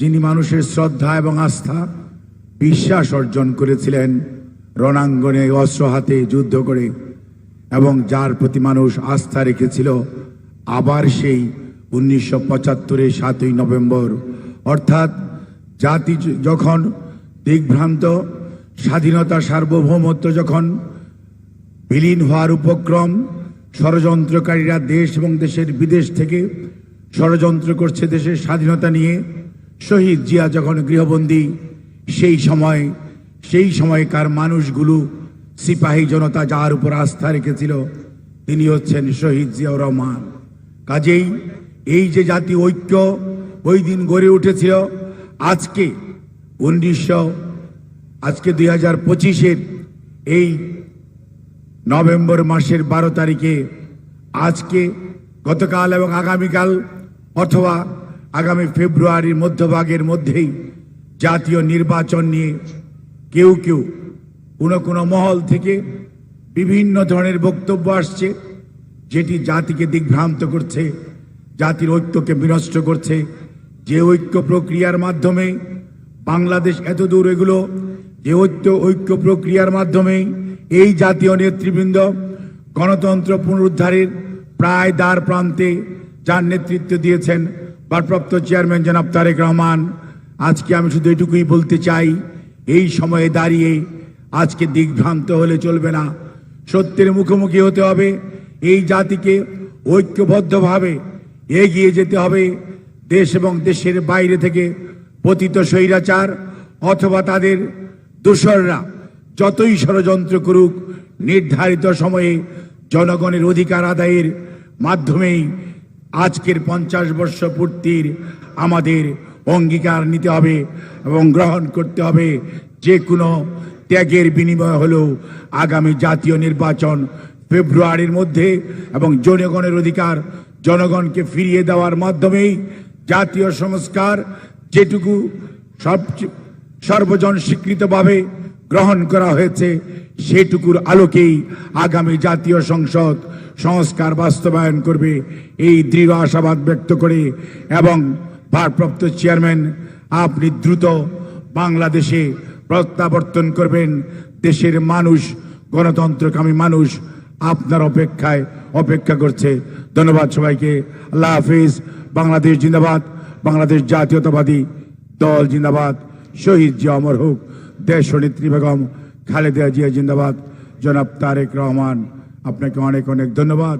যিনি মানুষের শ্রদ্ধা এবং আস্থা, বিশ্বাস অর্জন করেছিলেন, রণাঙ্গনে অস্ত্র হাতে যুদ্ধ করে, এবং যার প্রতি মানুষ আস্থা রেখেছিল, আবার সেই উনিশশো পঁচাত্তরের সাতই নভেম্বর। অর্থাৎ জাতি যখন দিগ্ভ্রান্ত, স্বাধীনতা সার্বভৌমত্ব যখন বিলীন হওয়ার উপক্রম, ষড়যন্ত্রকারীরা দেশ এবং দেশের বিদেশ থেকে ষড়যন্ত্র করছে দেশের স্বাধীনতা নিয়ে শহীদ জিয়া যখন গৃহবন্দী, সেই সময়, সেই সময়কার মানুষগুলো সিপাহী জনতা যার উপর আস্থা রেখেছিল, তিনি হচ্ছেন শহীদ জিয়াউর রহমান। কাজেই এই যে জাতি ঐক্য ওই দিন গড়ে উঠেছিল, আজকে উনিশশো, আজকে দুই হাজার পঁচিশের এই নভেম্বর মাসের বারো তারিখে আজকে গতকাল এবং আগামীকাল অথবা আগামী ফেব্রুয়ারির মধ্যভাগের মধ্যেই জাতীয় নির্বাচন নিয়ে কেউ কেউ কোনো কোনো মহল থেকে বিভিন্ন ধরনের বক্তব্য আসছে, যেটি জাতিকে দিগ্ভ্রান্ত করছে, জাতির ঐক্যকে বিনষ্ট করছে। যে ঐক্য প্রক্রিয়ার মাধ্যমে বাংলাদেশ এত দূর এগুলো, যে ঐক্য ঐক্য প্রক্রিয়ার মাধ্যমে এই জাতীয় নেতৃবৃন্দ গণতন্ত্র পুনরুদ্ধারের প্রায় দ্বার প্রান্তে যার নেতৃত্ব দিয়েছেন ভারপ্রাপ্ত চেয়ারম্যান জনাব তারেক রহমান, আজকে আমি শুধু এটুকুই বলতে চাই, এই সময়ে দাঁড়িয়ে আজকে দিগ্ভ্রান্ত হলে চলবে না। সত্যের মুখোমুখি হতে হবে, এই জাতিকে ঐক্যবদ্ধভাবে এগিয়ে যেতে হবে, দেশ এবং দেশের বাইরে থেকে পতিত স্বৈরাচার অথবা তাদের দোসররা যতই ষড়যন্ত্র করুক, নির্ধারিত সময়ে জনগণের অধিকার আদায়ের মাধ্যমেই আজকের পঞ্চাশ বর্ষ পূর্তির আমাদের অঙ্গীকার নিতে হবে এবং গ্রহণ করতে হবে। যে কোনো ত্যাগের বিনিময় হলেও আগামী জাতীয় নির্বাচন ফেব্রুয়ারির মধ্যে এবং জনগণের অধিকার, জনগণকে ফিরিয়ে দেওয়ার মাধ্যমেই জাতীয় সংস্কার যেটুকু সব সর্বজন স্বীকৃতভাবে গ্রহণ করা হয়েছে। সেটুকুর আলোকেই আগামী জাতীয় সংসদ সংস্কার বাস্তবায়ন করবে। এই দৃঢ় আশাবাদ ব্যক্ত করে এবং ভারপ্রাপ্ত চেয়ারম্যান, আপনি দ্রুত বাংলাদেশে প্রত্যাবর্তন করবেন। দেশের মানুষ, গণতন্ত্রকামী মানুষ আপনার অপেক্ষায় অপেক্ষা করছে। ধন্যবাদ সবাইকে। আল্লাহ হাফিজ। বাংলাদেশ জিন্দাবাদ। বাংলাদেশ জাতীয়তাবাদী দল জিন্দাবাদ। শহীদ জিয়া অমর হোক। দেশ নেত্রী বেগম খালেদা জিয়া জিন্দাবাদ। জনাব তারেক রহমান আপনাকে অনেক অনেক ধন্যবাদ।